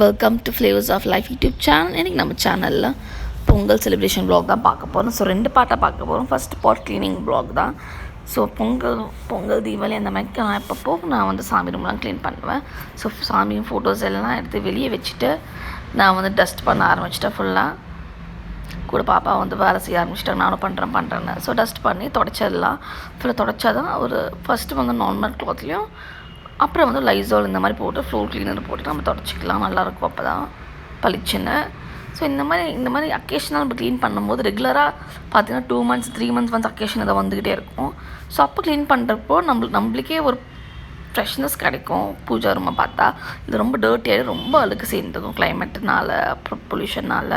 Welcome to flavours of life YouTube channel இன்றைக்கி நம்ம சேனலில் பொங்கல் செலிப்ரேஷன் ப்ளாக் தான் பார்க்க போகிறோம் ஸோ ரெண்டு பாட்டாக பார்க்க போகிறோம் ஃபஸ்ட் பாட் க்ளீனிங் ப்ளாக் தான். ஸோ பொங்கல் பொங்கல் தீபாவளி அந்த மாதிரி நான் எப்பப்போ நான் வந்து சாமி ரூம்லாம் க்ளீன் பண்ணுவேன். ஸோ சாமியும் ஃபோட்டோஸ் எல்லாம் எடுத்து வெளியே வச்சுட்டு நான் வந்து டஸ்ட் பண்ண ஆரம்பிச்சிட்டேன் ஃபுல்லாக கூட பாப்பா வந்து வேலை செய்ய ஆரம்பிச்சிட்டாங்க. நானும் பண்ணுறேன் பண்ணுறேன்னு ஸோ டஸ்ட் பண்ணி தொடச்சிடலாம். ஃபுல்லாக தொடச்சா தான் ஒரு ஃபஸ்ட்டு வந்து நார்மல் க்ளாத்லேயும் அப்புறம் வந்து லைசால் இந்த மாதிரி போட்டு ஃப்ளோர் கிளீனர் போட்டு நம்ம தொடச்சிக்கலாம். நல்லாயிருக்கும் அப்போ தான் பளிச்சுன்னு. ஸோ இந்த மாதிரி இந்த மாதிரி அக்கேஷனாக நம்ம க்ளீன் பண்ணும்போது ரெகுலராக பார்த்தீங்கன்னா டூ மந்த்ஸ் த்ரீ மந்த்ஸ் வந்து அக்கேஷன் இதை வந்துக்கிட்டே இருக்கும். ஸோ அப்போ க்ளீன் பண்ணுறப்போ நம்மளுக்கு நம்மளுக்கே ஒரு ஃப்ரெஷ்னஸ் கிடைக்கும். பூஜா ரூமை பார்த்தா இது ரொம்ப டேர்ட்டியாக ரொம்ப அழுக்கு சேர்ந்துக்கும் கிளைமேட்டுனால அப்புறம் பொல்யூஷனால்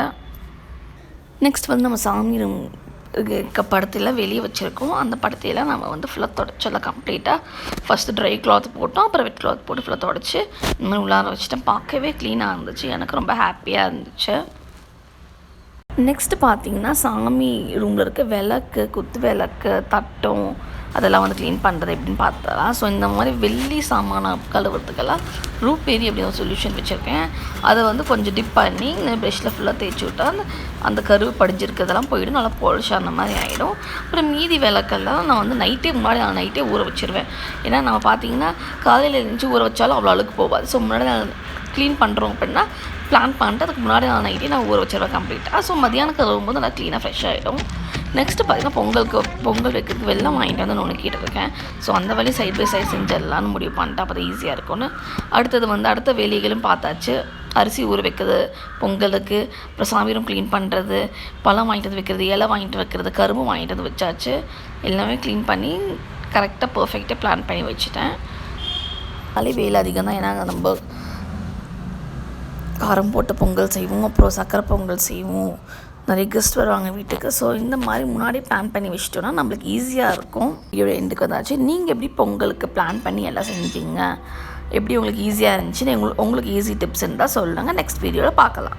நெக்ஸ்ட் வந்து நம்ம சாமி ரூம் இருக்க படத்தையெல்லாம் வெளியே வச்சுருக்கோம். அந்த படத்தையெல்லாம் நம்ம வந்து ஃபுல்லாக தொடச்செல்லாம் கம்ப்ளீட்டாக ஃபஸ்ட்டு ட்ரை கிளாத் போட்டோம். அப்புறம் வெட் கிளாத் போட்டு ஃபுல்லாக தொடச்சி இந்த மாதிரி உள்ளார வச்சுட்டேன். பார்க்கவே க்ளீனாக இருந்துச்சு. எனக்கு ரொம்ப ஹாப்பியாக இருந்துச்சு. நெக்ஸ்ட்டு பார்த்தீங்கன்னா சாமி ரூமில் இருக்க விளக்கு குத்து விளக்கு தட்டம் அதெல்லாம் வந்து க்ளீன் பண்ணுறது எப்படின்னு பார்த்தலாம் ஸோ இந்த மாதிரி வெள்ளி சாமான கழுவுறதுக்கெல்லாம் ரூப் ஏரி அப்படின்னு ஒரு சொல்யூஷன் வச்சுருக்கேன். அதை வந்து கொஞ்சம் டிப் பண்ணி இந்த ப்ரெஷ்ஷில் ஃபுல்லாக தேய்ச்சி விட்டா அந்த அந்த கருவு படிஞ்சிருக்கிறதெல்லாம் போயிடும். நல்லா polish அந்த மாதிரி ஆகிடும் அப்புறம் மீதி விளக்கெல்லாம் நான் வந்து நைட்டே முன்னாடி நான் நைட்டே ஊற வச்சிருவேன். ஏன்னா நம்ம பார்த்தீங்கன்னா காலையில் எழுந்துச்சி ஊற வச்சாலும் அவ்வளோ அழுக்கு போகாது. ஸோ முன்னாடி நான் க்ளீன் பண்ணுறோம் அப்படின்னா பிளான் பண்ணிட்டு அதுக்கு முன்னாடி நான் நைட்டே நான் ஊற வச்சிருவேன் கம்ப்ளீட்டாக ஸோ மதியானம் கழுவும்போது நல்லா க்ளீனாக ஃப்ரெஷ் ஆகிடும் நெக்ஸ்ட்டு பார்த்தீங்கன்னா பொங்கலுக்கு பொங்கல் வைக்கிறதுக்கு வெள்ளம் வாங்கிட்டு வந்து நுணுக்கிட்டு இருக்கேன். ஸோ அந்த வழி சைட் பை சைட் செஞ்சிடலான்னு முடிவு பண்ணிட்டு அப்போ ஈஸியாக இருக்கும்னு. அடுத்தது வந்து அடுத்த வேலைகளும் பார்த்தாச்சு. அரிசி ஊற வைக்கிறது பொங்கலுக்கு அப்புறம் சாமிரம் க்ளீன் பண்ணுறது பழம் வாங்கிட்டு வந்து வைக்கிறது இலை வாங்கிட்டு வைக்கிறது கரும்பு வாங்கிட்டு வந்து வச்சாச்சு. எல்லாமே க்ளீன் பண்ணி கரெக்டாக பர்ஃபெக்டாக பிளான் பண்ணி வச்சுட்டேன். அதே வேலை அதிகம் தான் ஏன்னா நம்ம காரம் போட்டு பொங்கல் செய்வோம் அப்புறம் சக்கரை பொங்கல் செய்வோம். நிறைய கெஸ்ட் வருவாங்க வீட்டுக்கு. ஸோ இந்த மாதிரி முன்னாடி பிளான் பண்ணி வச்சிட்டோன்னா நம்மளுக்கு ஈஸியாக இருக்கும். இதோட எண்டுக்கு வந்தாச்சு. நீங்கள் எப்படி பொங்கலுக்கு பிளான் பண்ணி எல்லாம் செஞ்சீங்க? எப்படி உங்களுக்கு ஈஸியாக இருந்துச்சுன்னு உங்களுக்கு உங்களுக்கு ஈஸி டிப்ஸ் இருந்தால் சொல்லுங்கள் நெக்ஸ்ட் வீடியோவில் பார்க்கலாம்.